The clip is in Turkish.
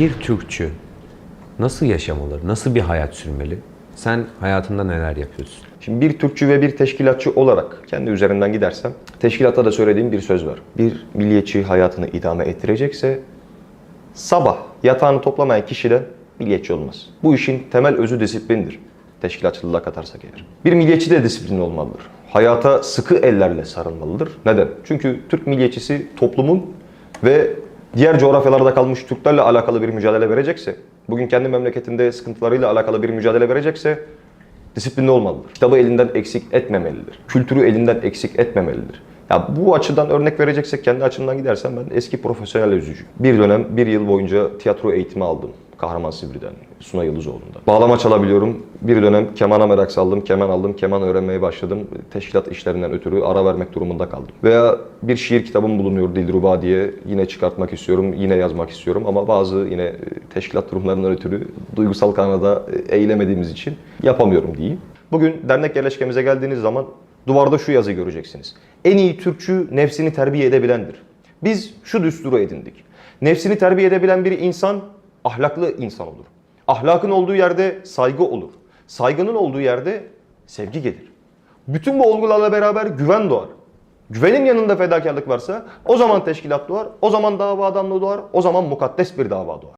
Bir Türkçü nasıl yaşamalı, nasıl bir hayat sürmeli? Sen hayatında neler yapıyorsun? Şimdi bir Türkçü ve bir teşkilatçı olarak kendi üzerinden gidersem teşkilatta da söylediğim bir söz var. Bir milliyetçi hayatını idame ettirecekse sabah yatağını toplamayan kişiden milliyetçi olmaz. Bu işin temel özü disiplindir. Teşkilatçılığa katarsak eğer. Bir milliyetçi de disiplinli olmalıdır. Hayata sıkı ellerle sarılmalıdır. Neden? Çünkü Türk milliyetçisi toplumun ve diğer coğrafyalarda kalmış Türklerle alakalı bir mücadele verecekse, bugün kendi memleketinde sıkıntılarıyla alakalı bir mücadele verecekse disiplinli olmalıdır. Kitabı elinden eksik etmemelidir. Kültürü elinden eksik etmemelidir. Ya bu açıdan örnek vereceksek kendi açımdan gidersem ben eski profesyonel yüzücü. Bir dönem bir yıl boyunca tiyatro eğitimi aldım. Kahraman Sivri'den, Suna Yılızoğlu'ndan. Bağlama çalabiliyorum. Bir dönem kemana merak saldım, keman aldım, keman öğrenmeye başladım. Teşkilat işlerinden ötürü ara vermek durumunda kaldım. Veya bir şiir kitabım bulunuyor Dilruba diye. Yine çıkartmak istiyorum, yine yazmak istiyorum ama bazı yine e, teşkilat durumlarından ötürü duygusal kanada eğilemediğimiz için yapamıyorum diyeyim. Bugün dernek yerleşkemize geldiğiniz zaman duvarda şu yazıyı göreceksiniz. En iyi Türkçü nefsini terbiye edebilendir. Biz şu düsturu edindik. Nefsini terbiye edebilen bir insan ahlaklı insan olur. Ahlakın olduğu yerde saygı olur. Saygının olduğu yerde sevgi gelir. Bütün bu olgularla beraber güven doğar. Güvenin yanında fedakarlık varsa o zaman teşkilat doğar, o zaman dava adamlığı doğar, o zaman mukaddes bir dava doğar.